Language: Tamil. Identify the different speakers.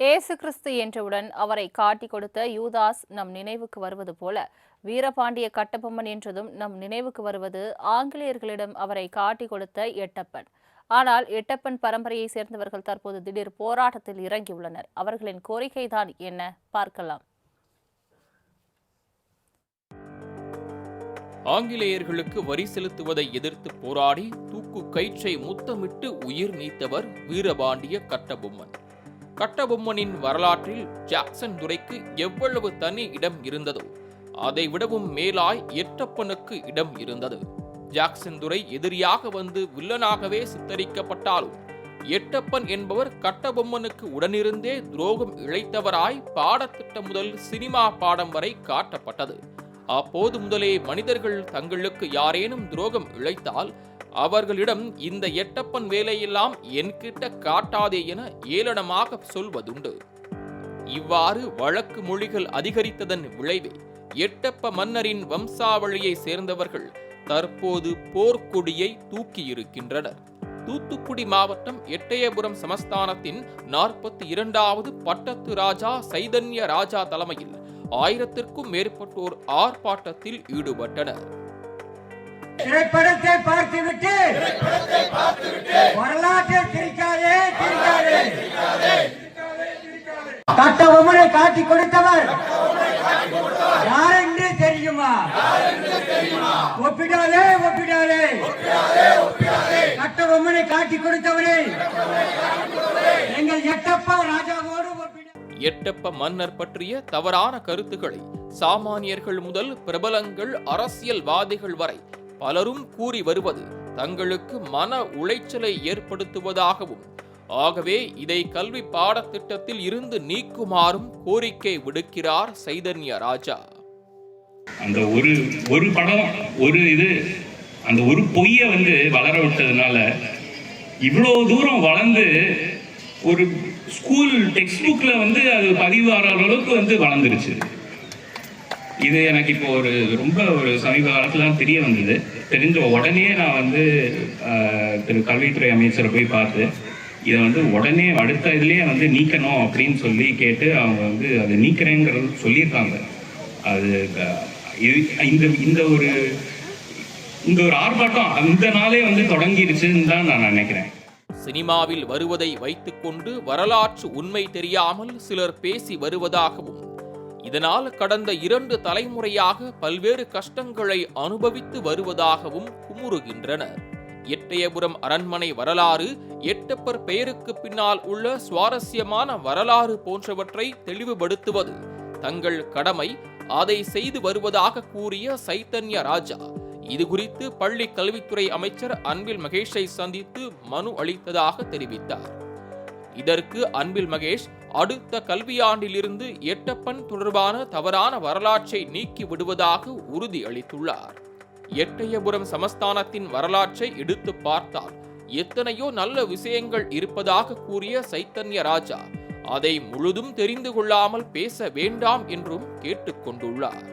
Speaker 1: இயேசு கிறிஸ்து என்றவுடன் அவரை காட்டிக் கொடுத்த யூதாஸ் நம் நினைவுக்கு வருவது போல வீரபாண்டிய கட்டபொம்மன் என்றதும் நம் நினைவுக்கு வருவது ஆங்கிலேயர்களிடம் அவரை காட்டிக் கொடுத்த எட்டப்பன். ஆனால் எட்டப்பன் பரம்பரையை சேர்ந்தவர்கள் தற்போது திடீர் போராட்டத்தில் இறங்கியுள்ளனர். அவர்களின் கோரிக்கைதான் என்ன? பார்க்கலாம்.
Speaker 2: ஆங்கிலேயர்களுக்கு வரி செலுத்துவதை எதிர்த்து போராடி தூக்கு கயிற்றை முத்தமிட்டு உயிர் நீத்தவர் வீரபாண்டிய கட்டபொம்மன். கட்டபொம்மனின் வரலாற்றில் ஜாக்சன் துரைக்கு எவ்வளவு தனி இடம் இருந்ததோ அதை விடவும் மேலாய் எட்டப்பனுக்கு இடம் இருந்தது. ஜாக்சன் துரை எதிரியாக வந்து வில்லனாகவே சித்தரிக்கப்பட்டாலும் எட்டப்பன் என்பவர் கட்டபொம்மனுக்கு உடனிருந்தே துரோகம் இழைத்தவராய் பாடத்திட்டம் முதல் சினிமா பாடம் வரை காட்டப்பட்டது. அப்போது முதலே மனிதர்கள் தங்களுக்கு யாரேனும் துரோகம் இழைத்தால் அவர்களிடம் இந்த எட்டப்பன் வேலையெல்லாம் என்கிட்ட காட்டாதே என ஏளனமாக சொல்வதுண்டு. இவ்வாறு வழக்கு மொழிகள் அதிகரித்ததன் விளைவே எட்டப்ப மன்னரின் வம்சாவளியை சேர்ந்தவர்கள் தற்போது போர்க்கொடியை தூக்கியிருக்கின்றனர். தூத்துக்குடி மாவட்டம் எட்டயபுரம் சமஸ்தானத்தின் நாற்பத்தி இரண்டாவது பட்டத்து ராஜா சைதன்ய ராஜா தலைமையில் ஆயிரத்திற்கும் மேற்பட்டோர் ஆர்ப்பாட்டத்தில் ஈடுபட்டனர்.
Speaker 3: திரைப்படத்தை பார்த்துவிட்டு வரலாற்றை திரிக்காதே திரிக்காதே. கட்ட உமனை காட்டி கொடுத்தவர் யார் என்று தெரியுமா? ஒப்பிடாதே ஒப்பிடாதே. கட்ட உமனை காட்டி கொடுத்தவரே. எங்கள் எட்டப்பா ராஜாவோடு
Speaker 2: எட்டப்ப மன்னர் பற்றிய தவறான கருத்துக்களை சாமானியர்கள் முதல் பிரபலங்கள் அரசியல்வாதிகள் வரை பலரும் கூறி வருவது தங்களுக்கு மன உளைச்சலை ஏற்படுத்துவதாகவும் ஆகவே இதை கல்வி பாடத்திட்டத்தில் இருந்து நீக்குமாறும் கோரிக்கை விடுக்கிறார் சைதன்ய ராஜா.
Speaker 4: அந்த ஒரு ஒரு படம் ஒரு இது அந்த ஒரு பொய்யை வந்து வளர விட்டதுனால இவ்வளோ தூரம் வளர்ந்து ஒரு ஸ்கூல் டெக்ஸ்ட் புக்கில் வந்து அது பதிவாகிற அளவுக்கு வந்து வளர்ந்துருச்சு. இது எனக்கு இப்போ ஒரு ரொம்ப ஒரு சமீப காலத்துல தான் தெரிய வந்தது. தெரிஞ்ச உடனே நான் வந்து திரு கல்வித்துறை அமைச்சரை போய் பார்த்து இதை வந்து உடனே அடுத்த இதுலேயே வந்து நீக்கணும் அப்படின்னு சொல்லி கேட்டு அவங்க வந்து அதை நீக்கிறேங்கிறது சொல்லியிருக்காங்க. அது இது இந்த இந்த ஒரு இந்த ஒரு ஆர்ப்பாட்டம் அந்த நாளே வந்து தொடங்கிருச்சுன்னு தான் நான் நினைக்கிறேன்.
Speaker 2: சினிமாவில் வருவதை வைத்துக்கொண்டு வரலாற்று உண்மை தெரியாமல் சிலர் பேசி வருவதாகவும் இதனால் கடந்த இரண்டு தலைமுறையாக பல்வேறு கஷ்டங்களை அனுபவித்து வருவதாகவும் குமுறுகின்றனர் எட்டயபுரம் அரண்மனை வரலாறு எட்டப்பர் பெயருக்கு பின்னால் உள்ள சுவாரஸ்யமான வரலாறு போன்றவற்றை தெளிவுபடுத்துவது தங்கள் கடமை அதை செய்து வருவதாக கூறிய சைத்தன்ய ராஜா. இது குறித்து பள்ளி கல்வித்துறை அமைச்சர் அன்பில் மகேஷை சந்தித்து மனு அளித்ததாக தெரிவித்தார். இதற்கு அன்பில் மகேஷ் அடுத்த கல்வியாண்டிலிருந்து எட்டப்பன் தொடர்பான தவறான வரலாற்றை நீக்கி விடுவதாக உறுதி அளித்துள்ளார் எட்டயபுரம் சமஸ்தானத்தின் வரலாற்றை எடுத்து பார்த்தால் எத்தனையோ நல்ல விஷயங்கள் இருப்பதாக கூறிய சைத்தன்ய ராஜா அதை முழுதும் தெரிந்து கொள்ளாமல் பேச வேண்டாம் என்றும் கேட்டுக்கொண்டுள்ளார்